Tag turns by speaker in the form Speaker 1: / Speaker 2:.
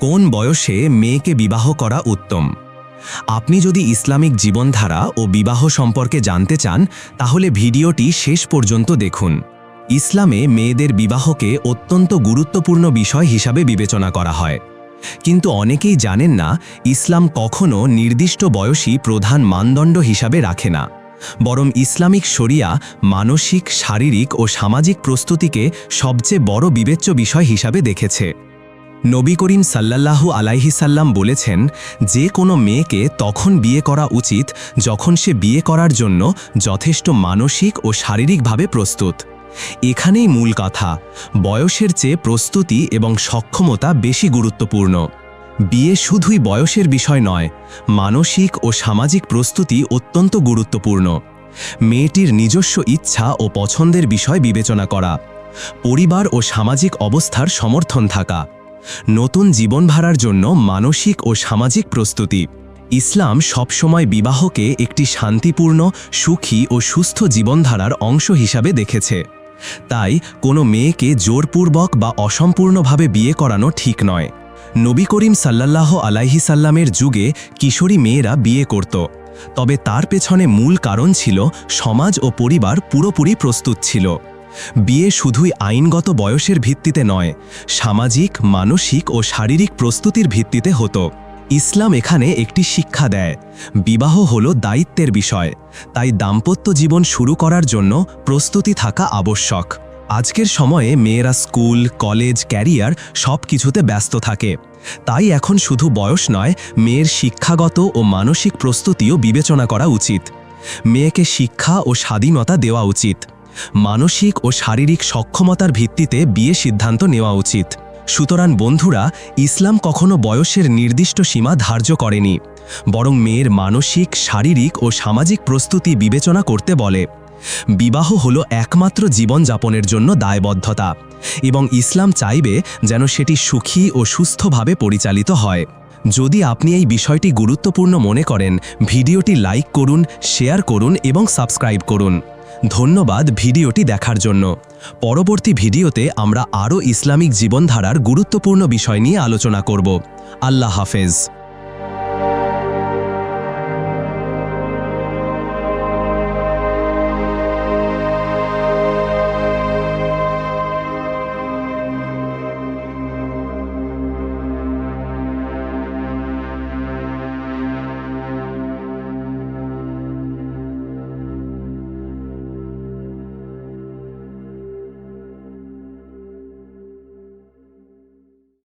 Speaker 1: কোন বয়সে মেয়েকে বিবাহ করা উত্তম? আপনি যদি ইসলামিক জীবনধারা ও বিবাহ সম্পর্কে জানতে চান, তাহলে ভিডিওটি শেষ পর্যন্ত দেখুন। ইসলামে মেয়েদের বিবাহকে অত্যন্ত গুরুত্বপূর্ণ বিষয় হিসাবে বিবেচনা করা হয়। কিন্তু অনেকেই জানেন না, ইসলাম কখনও নির্দিষ্ট বয়সী প্রধান মানদণ্ড হিসাবে রাখে না। বরং ইসলামিক শরিয়া মানসিক, শারীরিক ও সামাজিক প্রস্তুতিকে সবচেয়ে বড় বিবেচ্য বিষয় হিসাবে দেখেছে। নবী করিম সাল্লাল্লাহু আলাইহিসাল্লাম বলেছেন, যে কোনো মেয়েকে তখন বিয়ে করা উচিত যখন সে বিয়ে করার জন্য যথেষ্ট মানসিক ও শারীরিকভাবে প্রস্তুত। এখানেই মূল কথা, বয়সের চেয়ে প্রস্তুতি এবং সক্ষমতা বেশি গুরুত্বপূর্ণ। বিয়ে শুধুই বয়সের বিষয় নয়, মানসিক ও সামাজিক প্রস্তুতি অত্যন্ত গুরুত্বপূর্ণ। মেয়েটির নিজস্ব ইচ্ছা ও পছন্দের বিষয় বিবেচনা করা, পরিবার ও সামাজিক অবস্থার সমর্থন থাকা। নতুন জীবনধারার জন্য মানসিক ও সামাজিক প্রস্তুতি। ইসলাম সবসময় বিবাহকে একটি শান্তিপূর্ণ, সুখী ও সুস্থ জীবনধারার অংশ হিসাবে দেখেছে। তাই কোনো মেয়েকে জোরপূর্বক বা অসম্পূর্ণভাবে বিয়ে করানো ঠিক নয়। নবী করিম সাল্লাল্লাহ আলাইহি সাল্লামের যুগে কিশোরী মেয়েরা বিয়ে করত। তবে তার পেছনে মূল কারণ ছিল সমাজ ও পরিবার পুরোপুরি প্রস্তুত ছিল। বিয়ে শুধুই আইনগত বয়সের ভিত্তিতে নয়, সামাজিক, মানসিক ও শারীরিক প্রস্তুতির ভিত্তিতে হতো। ইসলাম এখানে একটি শিক্ষা দেয়। বিবাহ হল দায়িত্বের বিষয়, তাই দাম্পত্য জীবন শুরু করার জন্য প্রস্তুতি থাকা আবশ্যক। আজকের সময়ে মেয়েরা স্কুল, কলেজ, ক্যারিয়ার সব কিছুতে ব্যস্ত থাকে। তাই এখন শুধু বয়স নয়, মেয়ের শিক্ষাগত ও মানসিক প্রস্তুতিও বিবেচনা করা উচিত। মেয়েকে শিক্ষা ও স্বাধীনতা দেওয়া উচিত। মানসিক ও শারীরিক সক্ষমতার ভিত্তিতে বিয়ে সিদ্ধান্ত নেওয়া উচিত। সুতরাং বন্ধুরা, ইসলাম কখনো বয়সের নির্দিষ্ট সীমা ধার্য করেনি, বরং মেয়ের মানসিক, শারীরিক ও সামাজিক প্রস্তুতি বিবেচনা করতে বলে। বিবাহ হলো একমাত্র জীবনযাপনের জন্য দায়বদ্ধতা, এবং ইসলাম চাইবে যেন সেটি সুখী ও সুস্থভাবে পরিচালিত হয়। যদি আপনি এই বিষয়টি গুরুত্বপূর্ণ মনে করেন, ভিডিওটি লাইক করুন, শেয়ার করুন এবং সাবস্ক্রাইব করুন। ধন্যবাদ ভিডিওটি দেখার জন্য। পরবর্তী ভিডিওতে আমরা আরও ইসলামিক জীবনধারার গুরুত্বপূর্ণ বিষয় নিয়ে আলোচনা করব। আল্লাহ হাফেজ।